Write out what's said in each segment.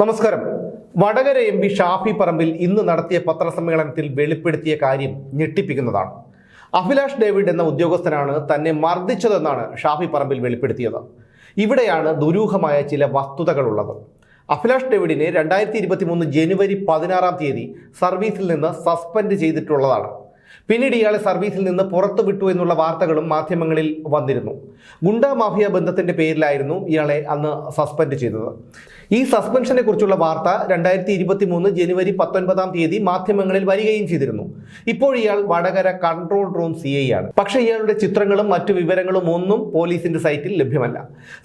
നമസ്കാരം. Vadakara M P Shafi Parambil ഇന്ന് നടത്തിയ പത്രസമ്മേളനത്തിൽ വെളിപ്പെടുത്തിയ കാര്യം ഞെട്ടിപ്പിക്കുന്നതാണ്. അഭിലാഷ് ഡേവിഡ് എന്ന ഉദ്യോഗസ്ഥനാണ് തന്നെ മർദ്ദിച്ചതെന്നാണ് ഷാഫി പറമ്പിൽ വെളിപ്പെടുത്തിയത്. ഇവിടെയാണ് ദുരൂഹമായ ചില വസ്തുതകളുള്ളത്. അഭിലാഷ് ഡേവിഡിനെ രണ്ടായിരത്തി ഇരുപത്തി മൂന്ന് ജനുവരി പതിനാറാം തീയതി സർവീസിൽ നിന്ന് സസ്പെൻഡ് ചെയ്തിട്ടുള്ളതാണ്. പിന്നീട് ഇയാളെ സർവീസിൽ നിന്ന് പുറത്തു വിട്ടു എന്നുള്ള വാർത്തകളും മാധ്യമങ്ങളിൽ വന്നിരുന്നു. ഗുണ്ട മാഫിയ ബന്ധത്തിന്റെ പേരിലായിരുന്നു ഇയാളെ അന്ന് സസ്പെൻഡ് ചെയ്തത്. ഈ സസ്പെൻഷനെ കുറിച്ചുള്ള വാർത്ത രണ്ടായിരത്തി ഇരുപത്തി മൂന്ന് ജനുവരി പത്തൊൻപതാം തീയതി മാധ്യമങ്ങളിൽ വരികയും ചെയ്തിരുന്നു. ഇപ്പോൾ ഇയാൾ Vadakara control room C I ആണ്. പക്ഷേ ഇയാളുടെ ചിത്രങ്ങളും മറ്റു വിവരങ്ങളും ഒന്നും പോലീസിന്റെ സൈറ്റിൽ ലഭ്യമല്ല.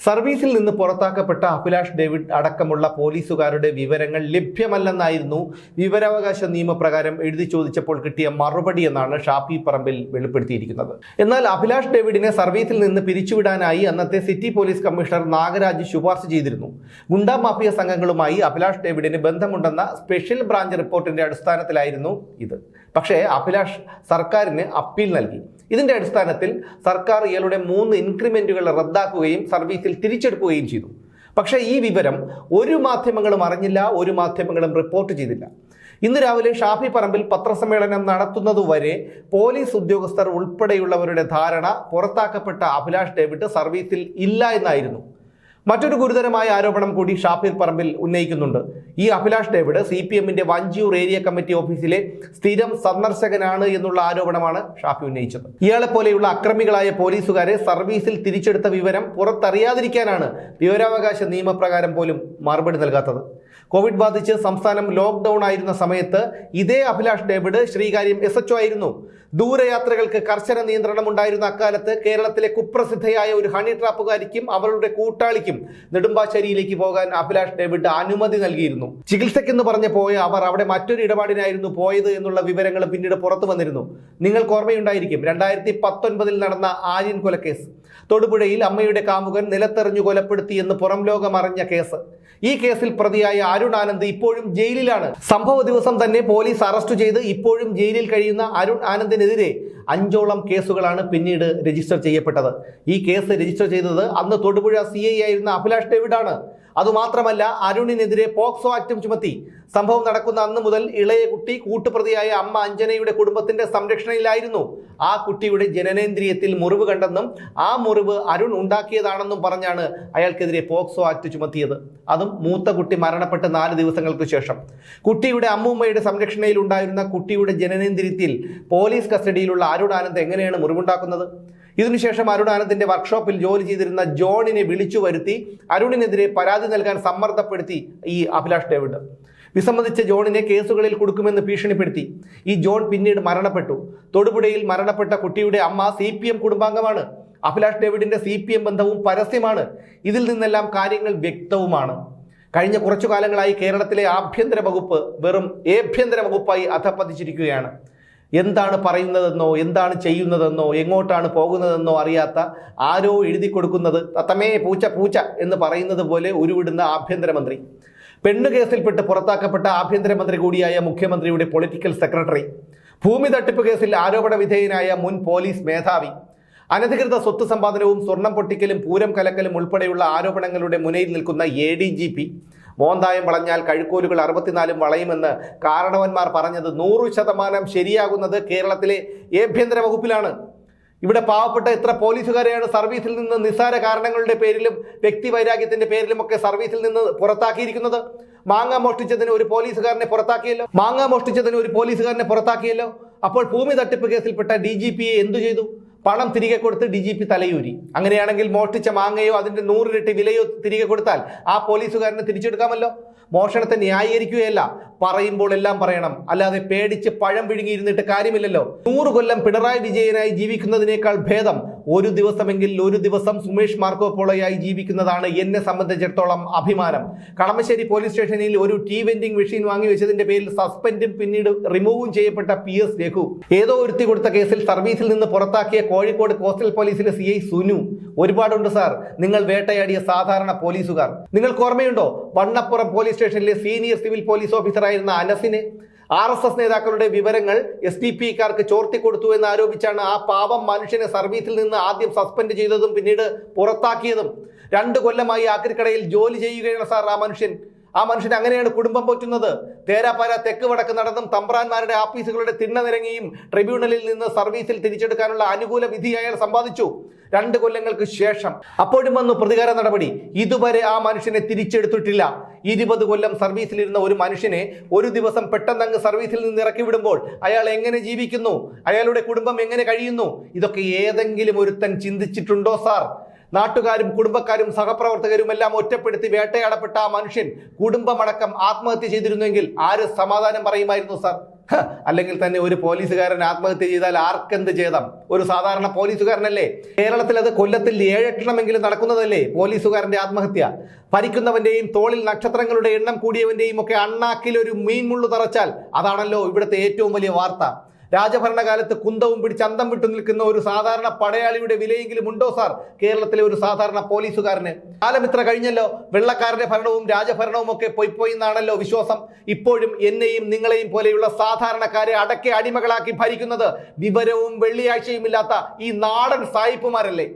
സർവീസിൽ നിന്ന് പുറത്താക്കപ്പെട്ട അഭിലാഷ് ഡേവിഡ് അടക്കമുള്ള പോലീസുകാരുടെ വിവരങ്ങൾ ലഭ്യമല്ലെന്നായിരുന്നു വിവരാവകാശ നിയമപ്രകാരം എഴുതി ചോദിച്ചപ്പോൾ കിട്ടിയ മറുപടി എന്നാണ് ഷാഫി പറമ്പിൽ വെളിപ്പെടുത്തിയിരിക്കുന്നത്. എന്നാൽ അഭിലാഷ് ഡേവിഡിനെ സർവീസിൽ നിന്ന് പിരിച്ചുവിടാനായി അന്നത്തെ സിറ്റി പോലീസ് കമ്മീഷണർ നാഗരാജ് ശുപാർശ ചെയ്തിരുന്നു. ഗുണ്ടാ മാഫിയ സംഘങ്ങളുമായി അഭിലാഷ് ഡേവിഡിന് ബന്ധമുണ്ടെന്ന സ്പെഷ്യൽ ബ്രാഞ്ച് റിപ്പോർട്ടിന്റെ അടിസ്ഥാനത്തിലായിരുന്നു ഇത്. പക്ഷേ അഭിലാഷ് സർക്കാരിന് അപ്പീൽ നൽകി. ഇതിന്റെ അടിസ്ഥാനത്തിൽ സർക്കാർ ഇയാളുടെ മൂന്ന് ഇൻക്രിമെന്റുകൾ റദ്ദാക്കുകയും സർവീസിൽ തിരിച്ചെടുക്കുകയും ചെയ്തു. പക്ഷേ ഈ വിവരം ഒരു മാധ്യമങ്ങളും അറിഞ്ഞില്ല ഒരു മാധ്യമങ്ങളും റിപ്പോർട്ട് ചെയ്തില്ല. ഇന്ന് രാവിലെ ഷാഫി പറമ്പിൽ പത്രസമ്മേളനം നടത്തുന്നതുവരെ പോലീസ് ഉദ്യോഗസ്ഥർ ഉൾപ്പെടെയുള്ളവരുടെ ധാരണ പുറത്താക്കപ്പെട്ട അഭിലാഷ് ഡേവിഡ് സർവീസിൽ ഇല്ല എന്നായിരുന്നു. മറ്റൊരു ഗുരുതരമായ ആരോപണം കൂടി ഷാഫിർ പറമ്പിൽ ഉന്നയിക്കുന്നുണ്ട്. ഈ അഭിലാഷ് ഡേവിഡ് സി പി എമ്മിന്റെ വഞ്ചിയൂർ ഏരിയ കമ്മിറ്റി ഓഫീസിലെ സ്ഥിരം സന്ദർശകനാണ് എന്നുള്ള ആരോപണമാണ് ഷാഫി ഉന്നയിച്ചത്. ഇയാളെ പോലെയുള്ള അക്രമികളായ പോലീസുകാരെ സർവീസിൽ തിരിച്ചെടുത്ത വിവരം പുറത്തറിയാതിരിക്കാനാണ് വിവരാവകാശ നിയമപ്രകാരം പോലും മറുപടി നൽകാത്തത്. കോവിഡ് ബാധിച്ച് സംസ്ഥാനം ലോക്ക്ഡൌൺ ആയിരുന്ന സമയത്ത് ഇതേ അഭിലാഷ് ഡേവിഡ് ശ്രീകാര്യം എസ് ആയിരുന്നു. ദൂരയാത്രകൾക്ക് കർശന നിയന്ത്രണം ഉണ്ടായിരുന്ന അക്കാലത്ത് കേരളത്തിലെ കുപ്രസിദ്ധയായ ഒരു ഹണി ട്രാപ്പുകാരിക്കും അവളുടെ കൂട്ടാളിക്കും നെടുമ്പാശ്ശേരിയിലേക്ക് പോകാൻ അഭിലാഷ് ഡേവിഡ് അനുമതി നൽകിയിരുന്നു. ചികിത്സയ്ക്കെന്ന് പറഞ്ഞ് പോയ അവർ അവിടെ മറ്റൊരു ഇടപാടിനായിരുന്നു പോയത് എന്നുള്ള വിവരങ്ങൾ പിന്നീട് പുറത്തു വന്നിരുന്നു. നിങ്ങൾക്ക് ഓർമ്മയുണ്ടായിരിക്കും രണ്ടായിരത്തി പത്തൊൻപതിൽ നടന്ന ആര്യൻ കൊലക്കേസ് തൊടുപുഴയിൽ അമ്മയുടെ കാമുകൻ നിലത്തെറിഞ്ഞു കൊലപ്പെടുത്തി എന്ന് പുറം ലോകം അറിഞ്ഞ കേസ്. ഈ കേസിൽ പ്രതിയായ അരുൺ ആനന്ദ് ഇപ്പോഴും ജയിലിലാണ്. സംഭവ ദിവസം തന്നെ പോലീസ് അറസ്റ്റ് ചെയ്ത് ഇപ്പോഴും ജയിലിൽ കഴിയുന്ന അരുൺ ആനന്ദിനെതിരെ അഞ്ചോളം കേസുകളാണ് പിന്നീട് രജിസ്റ്റർ ചെയ്യപ്പെട്ടത്. ഈ കേസ് രജിസ്റ്റർ ചെയ്തത് അന്ന് തൊടുപുഴ സി ഐ ആയിരുന്ന അഭിലാഷ് ഡേവിഡാണ്. അതുമാത്രമല്ല അരുണിനെതിരെ പോക്സോ ആക്ടും ചുമത്തി. സംഭവം നടക്കുന്ന അന്ന് മുതൽ ഇളയ കുട്ടി കൂട്ടുപ്രതിയായ അമ്മ അഞ്ജനയുടെ കുടുംബത്തിന്റെ സംരക്ഷണയിലായിരുന്നു. ആ കുട്ടിയുടെ ജനനേന്ദ്രിയത്തിൽ മുറിവ് കണ്ടെന്നും ആ മുറിവ് അരുൺ ഉണ്ടാക്കിയതാണെന്നും പറഞ്ഞാണ് അയാൾക്കെതിരെ പോക്സോ ആക്ട് ചുമത്തിയത്. അതും മൂത്ത കുട്ടി മരണപ്പെട്ട് നാല് ദിവസങ്ങൾക്ക് ശേഷം. കുട്ടിയുടെ അമ്മൂമ്മയുടെ സംരക്ഷണയിൽ ഉണ്ടായിരുന്ന കുട്ടിയുടെ ജനനേന്ദ്രിയത്തിൽ പോലീസ് കസ്റ്റഡിയിലുള്ള അരുൺ ആനന്ദ് എങ്ങനെയാണ് മുറിവുണ്ടാക്കുന്നത്? ഇതിനുശേഷം അരുൺ ആനന്ദിന്റെ വർക്ക്ഷോപ്പിൽ ജോലി ചെയ്തിരുന്ന ജോണിനെ വിളിച്ചു വരുത്തി അരുണിനെതിരെ പരാതി നൽകാൻ സമ്മർദ്ദപ്പെടുത്തി ഈ അഭിലാഷ് ഡേവിഡ്. വിസമ്മതിച്ച ജോണിനെ കേസുകളിൽ കൊടുക്കുമെന്ന് ഭീഷണിപ്പെടുത്തി. ഈ ജോൺ പിന്നീട് മരണപ്പെട്ടു. തൊടുപുഴയിൽ മരണപ്പെട്ട കുട്ടിയുടെ അമ്മ സി പി എം കുടുംബാംഗമാണ്. അഭിലാഷ് ഡേവിഡിന്റെ സി പി എം ബന്ധവും പരസ്യമാണ്. ഇതിൽ നിന്നെല്ലാം കാര്യങ്ങൾ വ്യക്തവുമാണ്. കഴിഞ്ഞ കുറച്ചു കാലങ്ങളായി കേരളത്തിലെ ആഭ്യന്തര വകുപ്പ് വെറും ഏഭ്യന്തര വകുപ്പായി അധപ്പതിച്ചിരിക്കുകയാണ് എന്താണ് പറയുന്നതെന്നോ എന്താണ് ചെയ്യുന്നതെന്നോ എങ്ങോട്ടാണ് പോകുന്നതെന്നോ അറിയാത്ത ആരോ എഴുതി കൊടുക്കുന്നത്. തത്തമേ പൂച്ച പൂച്ച എന്ന് പറയുന്നത് പോലെ ഉരുവിടുന്ന ആഭ്യന്തരമന്ത്രി. പെണ്ണു കേസിൽപ്പെട്ട് പുറത്താക്കപ്പെട്ട ആഭ്യന്തരമന്ത്രി കൂടിയായ മുഖ്യമന്ത്രിയുടെ പൊളിറ്റിക്കൽ സെക്രട്ടറി. ഭൂമി തട്ടിപ്പ് കേസിൽ ആരോപണ വിധേയനായ മുൻ പോലീസ് മേധാവി. അനധികൃത സ്വത്ത് സമ്പാദനവും സ്വർണം പൊട്ടിക്കലും പൂരം കലക്കലും ഉൾപ്പെടെയുള്ള ആരോപണങ്ങളുടെ മുനയിൽ നിൽക്കുന്ന എ ഡി ജി പി മോന്തായം വളഞ്ഞാൽ കഴുക്കോലുകൾ അറുപത്തിനാലും വളയുമെന്ന് കാരണവന്മാർ പറഞ്ഞത് നൂറ് ശതമാനം ശരിയാകുന്നത് കേരളത്തിലെ ആഭ്യന്തര വകുപ്പിലാണ്. ഇവിടെ പാവപ്പെട്ട എത്ര പോലീസുകാരെയാണ് സർവീസിൽ നിന്ന് നിസ്സാര കാരണങ്ങളുടെ പേരിലും വ്യക്തി വൈരാഗ്യത്തിന്റെ പേരിലും ഒക്കെ സർവീസിൽ നിന്ന് പുറത്താക്കിയിരിക്കുന്നത്? മാങ്ങ മോഷ്ടിച്ചതിന് ഒരു പോലീസുകാരനെ പുറത്താക്കിയല്ലോ? മാങ്ങ മോഷ്ടിച്ചതിന് ഒരു പോലീസുകാരനെ പുറത്താക്കിയല്ലോ? അപ്പോൾ ഭൂമി തട്ടിപ്പ് കേസിൽപ്പെട്ട ഡി ജി പിയെ എന്തു ചെയ്തു? പണം തിരികെ കൊടുത്ത് ഡി ജി പി തലയൂരി. അങ്ങനെയാണെങ്കിൽ മോഷ്ടിച്ച മാങ്ങയോ അതിന്റെ നൂറിരട്ടി വിലയോ തിരികെ കൊടുത്താൽ ആ പോലീസുകാരനെ തിരിച്ചെടുക്കാമല്ലോ? മോഷണത്തെ ന്യായീകരിക്കുകയല്ല. പറയുമ്പോൾ എല്ലാം പറയണം. അല്ലാതെ പേടിച്ച് പഴം വിഴുങ്ങിയിരുന്നിട്ട് കാര്യമില്ലല്ലോ. നൂറ് കൊല്ലം പിണറായി വിജയനായി ജീവിക്കുന്നതിനേക്കാൾ ഭേദം ഒരു ദിവസമെങ്കിൽ ഒരു ദിവസം സുമേഷ് മാർക്കോ പോളോയായി ജീവിക്കുന്നതാണ് എന്നെ സംബന്ധിച്ചിടത്തോളം അഭിമാനം. കളമശ്ശേരി പോലീസ് സ്റ്റേഷനിൽ ഒരു ടീ വെൻഡിംഗ് മെഷീൻ വാങ്ങി വെച്ചതിന്റെ പേരിൽ സസ്പെൻഡും പിന്നീട് റിമൂവും ചെയ്യപ്പെട്ട പി എസ് രഘു. ഏതോ ഒരുത്തി കൊടുത്ത കേസിൽ സർവീസിൽ നിന്ന് പുറത്താക്കിയ കോഴിക്കോട് കോസ്റ്റൽ പോലീസിലെ സി ഐ സുനു. ഒരുപാടുണ്ട് സാർ. നിങ്ങൾ വേട്ടയാടിയ സാധാരണ പോലീസുകാർ. നിങ്ങൾക്ക് ഓർമ്മയുണ്ടോ? വണ്ണപ്പുറം പോലീസ് സ്റ്റേഷനിലെ സീനിയർ സിവിൽ പോലീസ് ഓഫീസറായിരുന്ന അനസിനെ. ആർ എസ് എസ് നേതാക്കളുടെ വിവരങ്ങൾ എസ് ഡി പി കാർക്ക് ചോർത്തിക്കൊടുത്തു എന്ന് ആരോപിച്ചാണ് ആ പാവം മനുഷ്യനെ സർവീസിൽ നിന്ന് ആദ്യം സസ്പെൻഡ് ചെയ്തതും പിന്നീട് പുറത്താക്കിയതും. രണ്ട് കൊല്ലമായി ആക്രിക്കടയിൽ ജോലി ചെയ്യുകയാണ് സാർ ആ മനുഷ്യൻ. ആ മനുഷ്യനെ അങ്ങനെയാണ് കുടുംബം പോറ്റുന്നത്. തേരാപ്പാര തെക്ക് വടക്ക് നടന്നും തമ്പ്രാന്മാരുടെ ആഫീസുകളുടെ തിണ്ണ നിരങ്ങിയും ട്രിബ്യൂണലിൽ നിന്ന് സർവീസിൽ തിരിച്ചെടുക്കാനുള്ള അനുകൂല വിധി അയാൾ സമ്പാദിച്ചു. രണ്ട് കൊല്ലങ്ങൾക്ക് ശേഷം അപ്പോഴും വന്നു പ്രതികാര നടപടി. ഇതുവരെ ആ മനുഷ്യനെ തിരിച്ചെടുത്തിട്ടില്ല. ഇരുപത് കൊല്ലം സർവീസിലിരുന്ന ഒരു മനുഷ്യനെ ഒരു ദിവസം പെട്ടെന്ന് അങ്ങ് സർവീസിൽ നിന്ന് ഇറക്കി വിടുമ്പോൾ അയാൾ എങ്ങനെ ജീവിക്കുന്നു? അയാളുടെ കുടുംബം എങ്ങനെ കഴിയുന്നു? ഇതൊക്കെ ഏതെങ്കിലും ഒരുത്തൻ ചിന്തിച്ചിട്ടുണ്ടോ സാർ? നാട്ടുകാരും കുടുംബക്കാരും സഹപ്രവർത്തകരും എല്ലാം ഒറ്റപ്പെടുത്തി വേട്ടയാടപ്പെട്ട ആ മനുഷ്യൻ കുടുംബമടക്കം ആത്മഹത്യ ചെയ്തിരുന്നെങ്കിൽ ആര് സമാധാനം പറയുമായിരുന്നു സാർ? അല്ലെങ്കിൽ തന്നെ ഒരു പോലീസുകാരൻ ആത്മഹത്യ ചെയ്താൽ ആർക്കെന്ത് ചെയ്താം ഒരു സാധാരണ പോലീസുകാരനല്ലേ? കേരളത്തിൽ അത് കൊല്ലത്തിൽ ഏഴെട്ടണമെങ്കിലും നടക്കുന്നതല്ലേ പോലീസുകാരന്റെ ആത്മഹത്യ? ഭരിക്കുന്നവന്റെയും തോളിൽ നക്ഷത്രങ്ങളുടെ എണ്ണം കൂടിയവന്റെയും ഒക്കെ അണ്ണാക്കിൽ ഒരു മീൻ തറച്ചാൽ അതാണല്ലോ ഇവിടുത്തെ ഏറ്റവും വലിയ വാർത്ത. രാജഭരണകാലത്ത് കുന്തവും പിടിച്ച് അന്തം വിട്ടു നിൽക്കുന്ന ഒരു സാധാരണ പടയാളിയുടെ വിലയെങ്കിലും ഉണ്ടോ സാർ? കേരളത്തിലെ ഒരു സാധാരണ പോലീസുകാരന്. കാലം ഇത്ര കഴിഞ്ഞല്ലോ. വെള്ളക്കാരുടെ ഭരണവും രാജഭരണവും ഒക്കെ പോയി എന്നാണല്ലോ വിശ്വാസം. ഇപ്പോഴും എന്നെയും നിങ്ങളെയും പോലെയുള്ള സാധാരണക്കാരെ അടക്കെ അടിമകളാക്കി ഭരിക്കുന്നത് വിവരവും വെള്ളിയാഴ്ചയും ഇല്ലാത്ത ഈ നാടൻ സായിപ്പുമാരല്ലേ?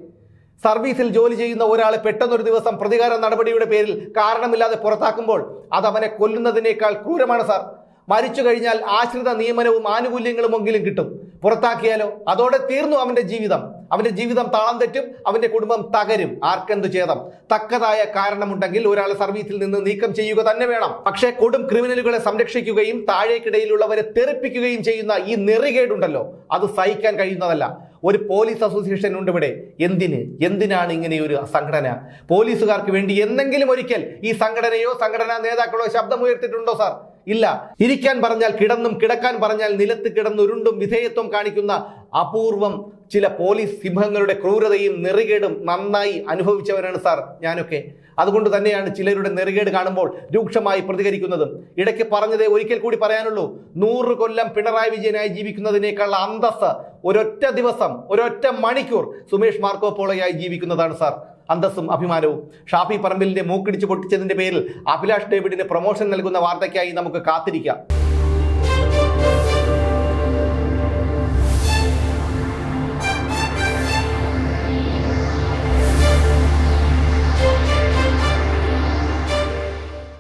സർവീസിൽ ജോലി ചെയ്യുന്ന ഒരാളെ പെട്ടെന്നൊരു ദിവസം പ്രതികാര നടപടിയുടെ പേരിൽ കാരണമില്ലാതെ പുറത്താക്കുമ്പോൾ അത് അവനെ കൊല്ലുന്നതിനേക്കാൾ ക്രൂരമാണ് സാർ. മരിച്ചു കഴിഞ്ഞാൽ ആശ്രിത നിയമനവും ആനുകൂല്യങ്ങളും എങ്കിലും കിട്ടും. പുറത്താക്കിയാലോ? അതോടെ തീർന്നു അവന്റെ ജീവിതം. അവന്റെ ജീവിതം താളം തെറ്റും അവന്റെ കുടുംബം തകരും. ആർക്കെന്തു ചേതം തക്കതായ കാരണമുണ്ടെങ്കിൽ ഒരാളെ സർവീസിൽ നിന്ന് നീക്കം ചെയ്യുക തന്നെ വേണം. പക്ഷേ കൊടും ക്രിമിനലുകളെ സംരക്ഷിക്കുകയും താഴേക്കിടയിലുള്ളവരെ തെറിപ്പിക്കുകയും ചെയ്യുന്ന ഈ നെറികേടുണ്ടല്ലോ. അത് സഹിക്കാൻ കഴിയുന്നതല്ല. ഒരു പോലീസ് അസോസിയേഷൻ ഉണ്ട് ഇവിടെ. എന്തിന്? എന്തിനാണ് ഇങ്ങനെ ഒരു സംഘടന? പോലീസുകാർക്ക് വേണ്ടി എന്തെങ്കിലും ഒരിക്കൽ ഈ സംഘടനയോ സംഘടനാ നേതാക്കളോ ശബ്ദമുയർത്തിയിട്ടുണ്ടോ സാർ? ഇല്ല. ഇരിക്കാൻ പറഞ്ഞാൽ കിടന്നും കിടക്കാൻ പറഞ്ഞാൽ നിലത്ത് കിടന്നുരുണ്ടും വിധേയത്വം കാണിക്കുന്ന അപൂർവം ചില പോലീസ് സിംഹങ്ങളുടെ ക്രൂരതയും നെറികേടും നന്നായി അനുഭവിച്ചവരാണ് സാർ ഞാനൊക്കെ. അതുകൊണ്ട് തന്നെയാണ് ചിലരുടെ നെറികേട് കാണുമ്പോൾ രൂക്ഷമായി പ്രതികരിക്കുന്നതും. ഇടയ്ക്ക് പറഞ്ഞതേ ഒരിക്കൽ കൂടി പറയാനുള്ളൂ. നൂറ് കൊല്ലം പിണറായി വിജയനായി ജീവിക്കുന്നതിനേക്കാൾ അന്തസ് ഒരൊറ്റ ദിവസം ഒരൊറ്റ മണിക്കൂർ സുമേഷ് മാർക്കോ പോളയായി ജീവിക്കുന്നതാണ് സാർ. അന്തസ്സും അഭിമാനവും. ഷാഫി പറമ്പിലിന്റെ മൂക്കിടിച്ച് പൊട്ടിച്ചതിന്റെ പേരിൽ അഭിലാഷ് ഡേവിഡിന് പ്രൊമോഷൻ നൽകുന്ന വാർത്തയ്ക്കായി നമുക്ക് കാത്തിരിക്കാം.